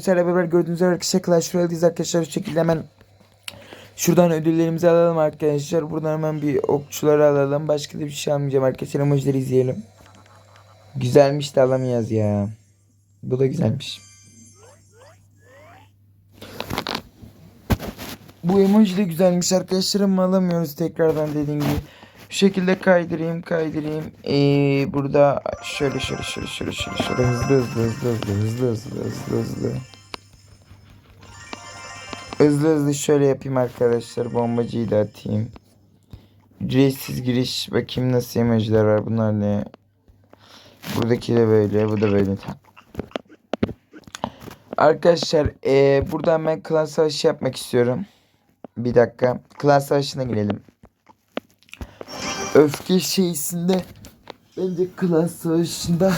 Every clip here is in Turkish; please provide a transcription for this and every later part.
Arkadaşlar beraber gördüğünüz üzere arkadaşlar Clash Royale'deyiz arkadaşlar. Şu şekilde hemen şuradan ödüllerimizi alalım arkadaşlar. Buradan hemen bir okçuları alalım. Başka da bir şey almayacağım arkadaşlar. Emojileri izleyelim. Güzelmiş de alamayacağız ya. Bu da güzelmiş. Bu emoji de güzelmiş arkadaşlar ama alamıyoruz tekrardan dediğim gibi. Şu şekilde kaydırayım kaydırayım. Ee, burada şöyle şöyle şöyle şöyle şöyle şöyle hızlı hızlı hızlı hızlı hızlı hızlı hızlı hızlı. Hızlı hızlı şöyle yapayım arkadaşlar. Bombacıyı da atayım. Ücretsiz giriş. Bakayım nasıl emojiler var. Bunlar ne? Buradaki de böyle. Bu da böyle. Tamam. Arkadaşlar ee, buradan ben klan savaşı yapmak istiyorum. Bir dakika. Klan savaşına girelim. Öfke şeysinde bence klan savaşında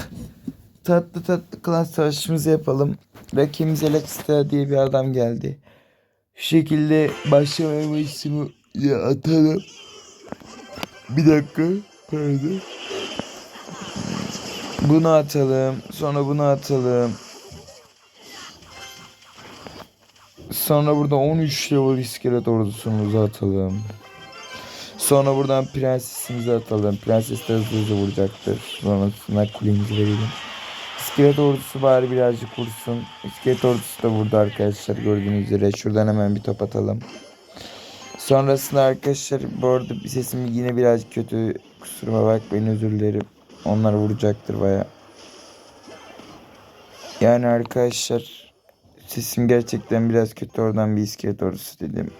tatlı tatlı klan savaşımızı yapalım. Rakibimiz Alexia diye bir adam geldi. Şu şekilde başlama ismi ya atalım. Bir dakika. Pardon. Bunu atalım. Sonra bunu atalım. Sonra burada 13 level iskelet ordusumuzu atalım. Sonra buradan prensesimizi atalım. Prenses de hızlı hızlı vuracaktır. Sonrasında kulemizi verelim. İskelet ordusu bari birazcık vursun. İskelet ordusu da vurdu arkadaşlar gördüğünüz üzere. Şuradan hemen bir top atalım. Sonrasında arkadaşlar bu arada sesim yine birazcık kötü. Kusuruma bakmayın özür dilerim. Onlar vuracaktır baya. Yani arkadaşlar sesim gerçekten biraz kötü oradan bir iskelet ordusu dedim.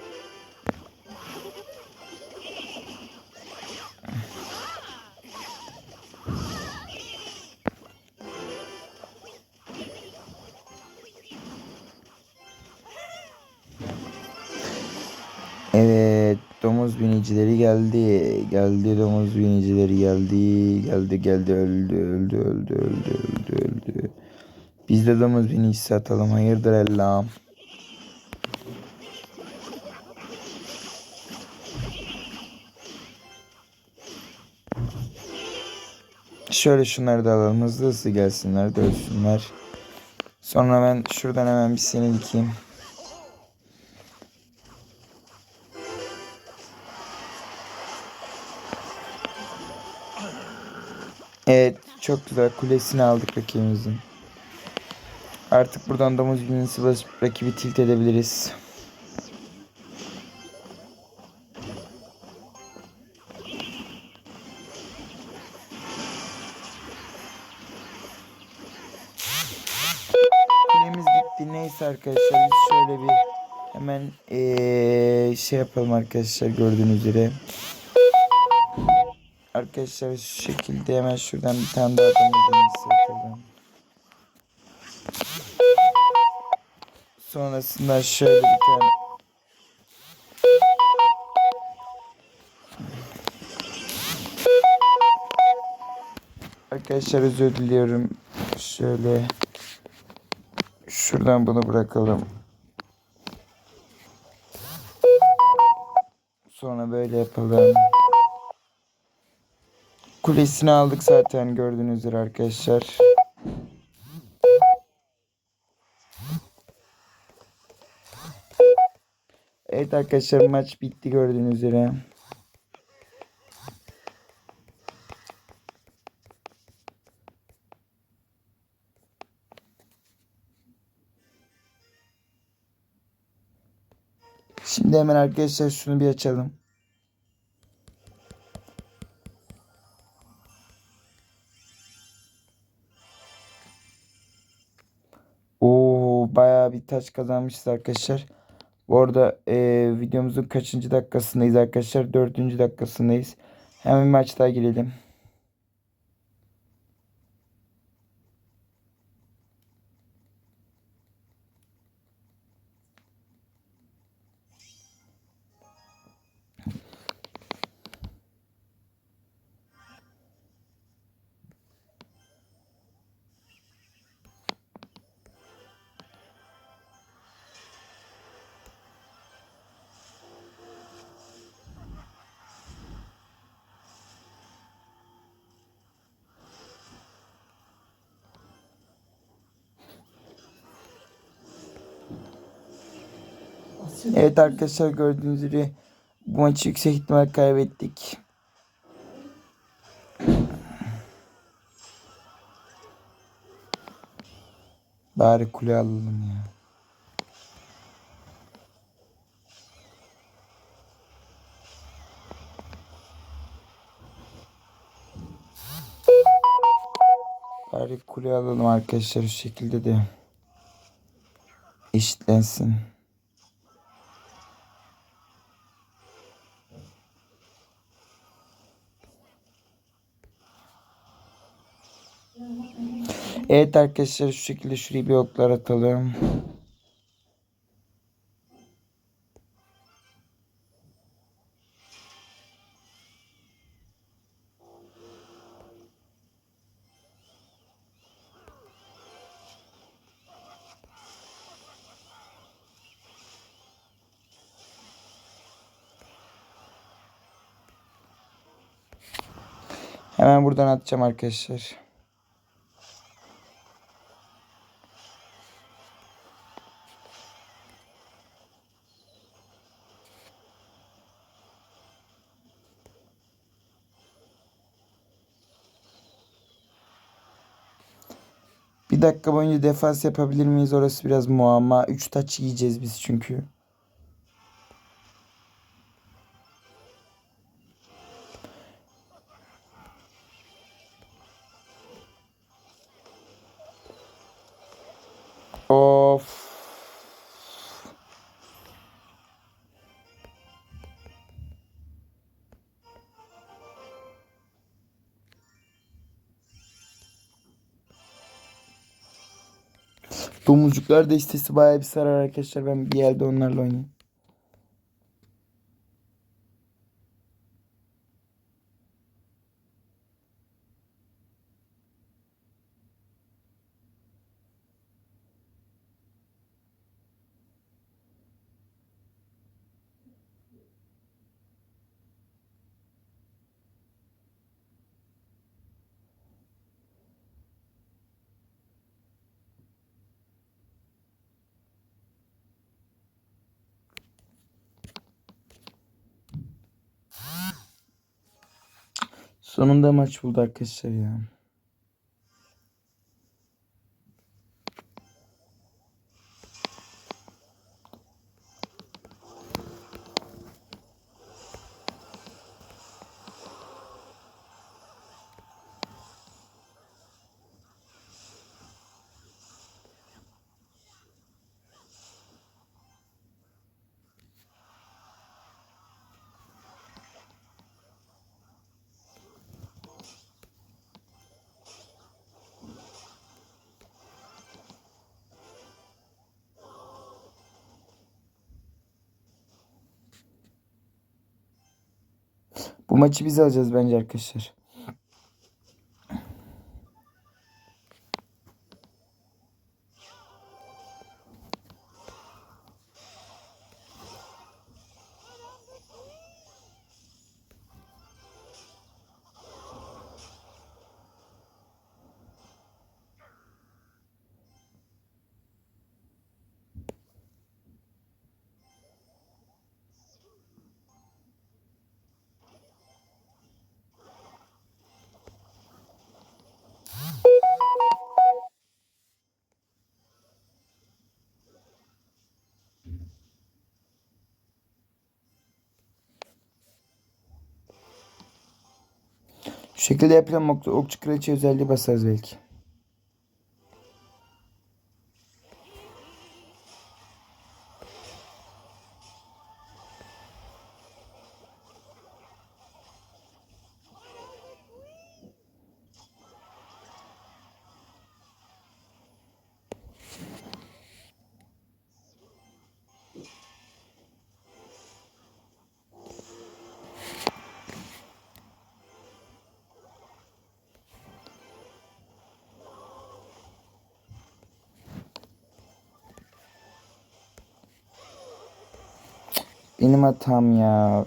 Binicileri geldi. Geldi domuz binicileri geldi. Geldi geldi öldü öldü öldü öldü öldü öldü. Biz de domuz binicisi atalım. Hayırdır Allah'ım. Şöyle şunları da alalım. Hızlı hızlı gelsinler de ölsünler. Sonra ben şuradan hemen bir seni dikeyim. Evet çok güzel kulesini aldık rakibimizin. Artık buradan domuz binicisi basıp rakibi tilt edebiliriz. Kulemiz gitti. Neyse arkadaşlar biz şöyle bir hemen ee, şey yapalım arkadaşlar gördüğünüz üzere. Arkadaşlar şu şekilde hemen şuradan bir tane daha atalım. Sonrasında şöyle bir tane Arkadaşlar özür diliyorum. Şöyle şuradan bunu bırakalım. Sonra böyle yapalım. Kulesini aldık zaten gördüğünüz arkadaşlar. Evet arkadaşlar maç bitti gördüğünüz üzere. Şimdi hemen arkadaşlar şunu bir açalım. Bayağı bir taş kazanmışız arkadaşlar. Bu arada eee, videomuzun kaçıncı dakikasındayız arkadaşlar? Dördüncü dakikasındayız. Hemen maç daha girelim. Evet arkadaşlar gördüğünüz gibi bu maçı yüksek ihtimal kaybettik. Bari kule alalım ya. Bari kule alalım arkadaşlar şu şekilde de eşitlensin. Evet arkadaşlar şu şekilde şuraya bir oklar atalım. Hemen buradan atacağım arkadaşlar. Bir dakika boyunca defans yapabilir miyiz? Orası biraz muamma. 3 taç yiyeceğiz biz çünkü. Domuzcuklar destesi bayağı bir sarar arkadaşlar. Ben bir yerde onlarla oynayayım. Sonunda maç buldu arkadaşlar ya. Bu maçı biz alacağız bence arkadaşlar. Şu şekilde yapılan ok okçu kraliçe özelliği basarız belki. Benim hatam ya.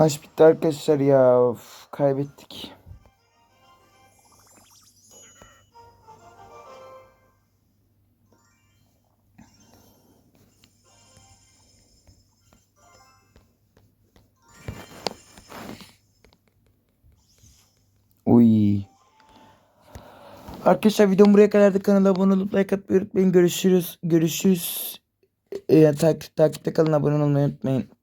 Maç bitti arkadaşlar ya. Of, kaybettik. Uy. Arkadaşlar videom buraya kadardı. Kanala abone olup like atmayı unutmayın. Görüşürüz. Görüşürüz. Ee, takip, takipte kalın. Abone olmayı unutmayın.